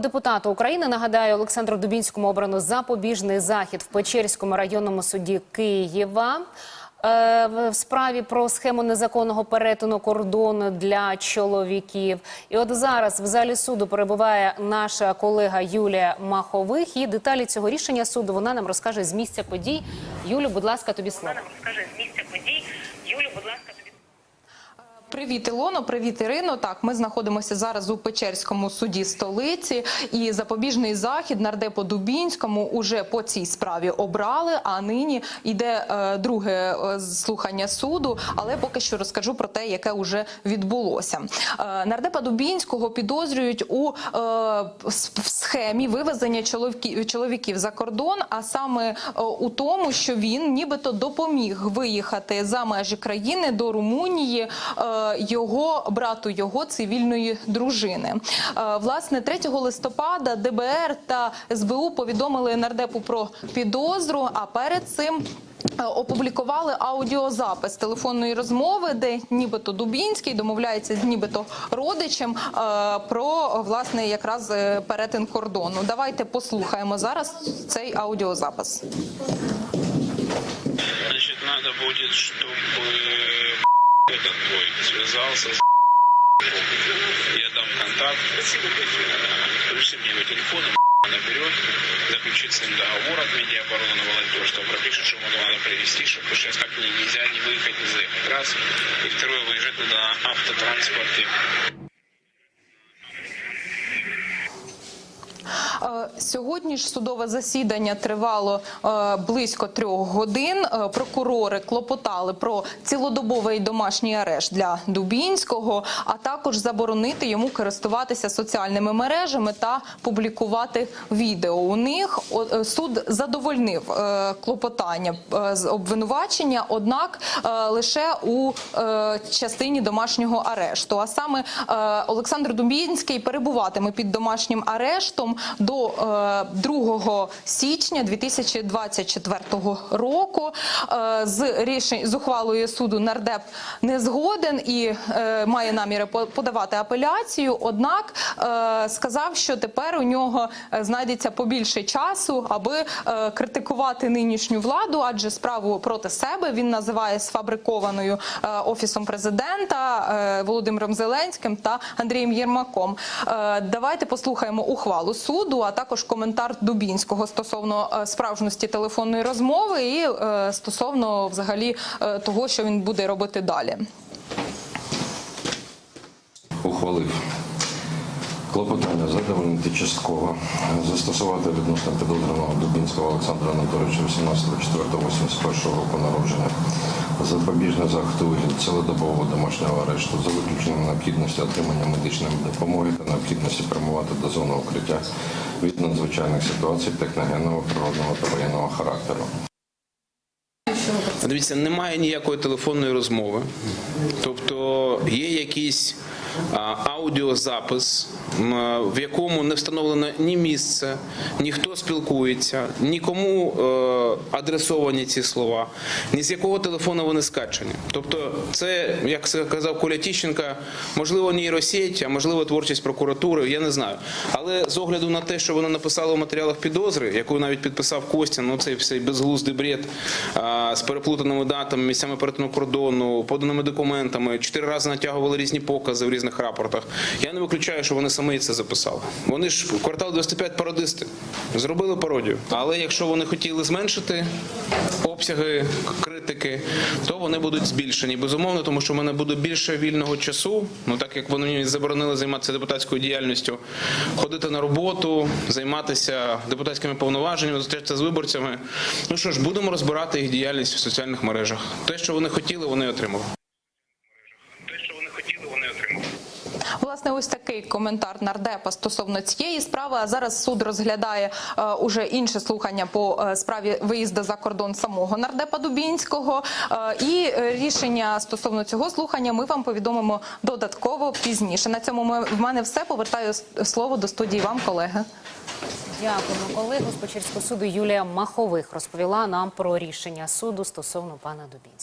Депутату України нагадаю Олександру Дубінському обрано запобіжний захід в Печерському районному суді Києва. е, В справі про схему незаконного перетину кордону для чоловіків. І от зараз в залі суду перебуває наша колега Юлія Махових. І деталі цього рішення суду вона нам розкаже з місця подій. Юлю, будь ласка, тобі слово. нам розкаже з місця подій. Юлю, будь ласка, тобі. Привіт, Ілоно, привіт, Ірино. Так, ми знаходимося зараз у Печерському суді столиці, і запобіжний захід нардепу Дубінському уже по цій справі обрали. А нині йде е, друге е, слухання суду. Але поки що розкажу про те, яке вже відбулося. Е, нардепа Дубінського підозрюють у е, схемі вивезення чоловіків, чоловіків за кордон, а саме е, у тому, що він нібито допоміг виїхати за межі країни до Румунії е, його брату його цивільної дружини. Е, Власне, 3 листопада ДБР та СБУ повідомили нардепу про підозру. А перед цим е, опублікували аудіозапис телефонної розмови, де нібито Дубінський домовляється з нібито родичем е, про власне якраз е, перетин кордону. Давайте послухаємо зараз цей аудіозапис. Значит, надо будет, чтобы этот твой связался с Я дам контакт. Пришли мне его телефон, наберет, заключит с ним договор от медиаобороны волонтер, что пропишет, что ему надо привезти, что потому что сейчас как нельзя не выехать, не заехать. Раз. И второе, выезжать надо на автотранспорте. Сьогодні ж судове засідання тривало е, близько трьох годин. Е, Прокурори клопотали про цілодобовий домашній арешт для Дубінського, а також заборонити йому користуватися соціальними мережами та публікувати відео. У них е, суд задовольнив е, клопотання е, з обвинувачення, однак е, лише у е, частині домашнього арешту. А саме е, Олександр Дубінський перебуватиме під домашнім арештом до е, 2 січня 2024 року. Е, з рішень з ухвалою суду нардеп не згоден і е, має наміри по- подавати апеляцію. Однак е, сказав, що тепер у нього е, знайдеться побільше часу, аби е, критикувати нинішню владу, адже справу проти себе він називає сфабрикованою е, офісом президента е, Володимиром Зеленським та Андрієм Єрмаком. Е, Давайте послухаємо ухвалу суду, а також коментар Дубінського стосовно е, справжності телефонної розмови і е, стосовно взагалі е, того, що він буде робити далі. ухвалив. Клопотання задовольнити частково, застосувати відносно підозрюваного Дубінського Олександра Анатолійовича 18.04.81 року народження запобіжний захід у цілодобового домашнього арешту за виключенням необхідності отримання медичної допомоги та необхідності прямувати до зони укриття від надзвичайних ситуацій техногенного, природного та воєнного характеру. Дивіться, немає ніякої телефонної розмови. Тобто є якийсь а, аудіозапис, в якому не встановлено ні місце, ніхто спілкується, нікому е, адресовані ці слова, ні з якого телефону вони скачані. Тобто, це, як казав Коля Тіщенка, можливо, нейросеть, а можливо, творчість прокуратури, я не знаю. Але з огляду на те, що вони написали в матеріалах підозри, яку навіть підписав Костя, ну цей цей безглуздий бред з переплутаними датами, місцями перетину кордону, поданими документами, чотири рази натягували різні покази в різних рапортах. Я не виключаю, що вони самі це записали. Вони ж квартал 95 пародисти зробили пародію. Але якщо вони хотіли зменшити обсяги критики, то вони будуть збільшені. Безумовно, тому що в мене буде більше вільного часу. Ну так як вони заборонили займатися депутатською діяльністю, ходити на роботу, займатися депутатськими повноваженнями, зустрічатися з виборцями. Ну що ж, будемо розбирати їх діяльність в соціальних мережах. Те, що вони хотіли, вони отримали. Те, що вони хотіли, вони отримали. Власне, ось такий коментар нардепа стосовно цієї справи. А зараз суд розглядає е, уже інше слухання по е, справі виїзду за кордон самого нардепа Дубінського. Е, і рішення стосовно цього слухання ми вам повідомимо додатково пізніше. На цьому ми, в мене все. Повертаю слово до студії вам, колеги. Дякуємо колегу з Печерського суду Юлія Махових розповіла нам про рішення суду стосовно пана Дубінського.